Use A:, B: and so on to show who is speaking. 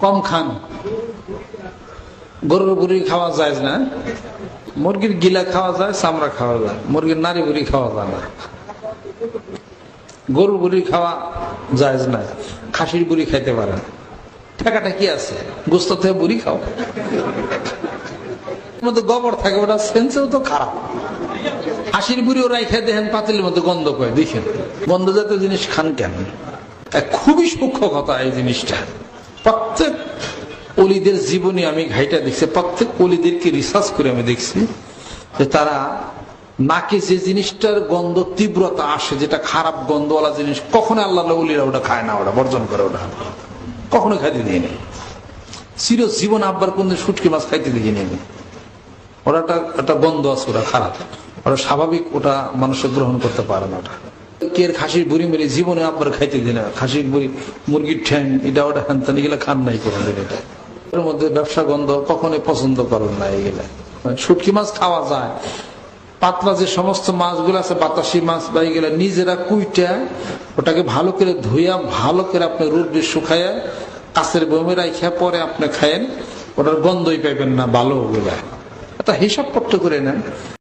A: কম খান। গরুর বুড়ি খাওয়া যায় না। মুরগির গিলা খাওয়া যায়, চামড়া খাওয়া যায়। মুরগির নারী বুড়ি খাওয়া যায় না। গরুর বুড়ি খাওয়া যায় না। খাসির বুড়ি খাইতে পারে ঠেকাটা কি আছে? গোস্ত থেকে বুড়ি খাও। মধ্যে গোবর থাকে, ওটা সেন্সেও তো খারাপ। হাসির বুড়ি ওরাই খেয়ে দেখেন, পাতিলের মধ্যে গন্ধ করে দেখেন। গন্ধ জাতীয় জিনিস খান কেন? খুবই সূক্ষ্ম কথা এই জিনিসটা। অলিদের জীবনী আমি ঘাইটা দেখছি, প্রত্যেক অলিদেরকে রিসার্চ করে আমি দেখছি যে তারা নাকে যে জিনিসটার গন্ধ তীব্রতা আসে, যেটা খারাপ গন্ধওয়ালা জিনিস, কখনো আল্লাহ অলিরা ওটা খায় না, ওটা বর্জন করে ওটা। কখনো খাইতে দিয়ে নেই। চির জীবন আব্বার কোন শুটকি মাছ খাইতে দিয়ে নেই। ওরা একটা গন্ধ আছে ওটা খারাপ। ওটা স্বাভাবিক ওটা মানুষ গ্রহণ করতে পারে না ওটা। কের খাসির বুড়ি মুড়ি জীবনে আব্বার খাইতে দিই না। খাসির বুড়ি মুরগির ঠ্যাং, এটা ওটা হ্যান এগুলো খান নাই কোনোদিন এটা। এর মধ্যে ব্যবসা গন্ধ কখনোই পছন্দ করেন না এগুলা শুটকি মাছ খাওয়া যায়। পাতলা যে সমস্ত মাছগুলো আছে, বাতাসি মাছ বা এগুলা নিজেরা কুইটা ওটাকে ভালো করে ধুইয়া, ভালো করে আপনি রুদ্রে শুকাইয়া, কাছের বমি রাখা পরে আপনি খায়েন ওটার গন্ধই পাইবেন না, ভালো ওগুলা এটা হিসাব করতে করে নেন।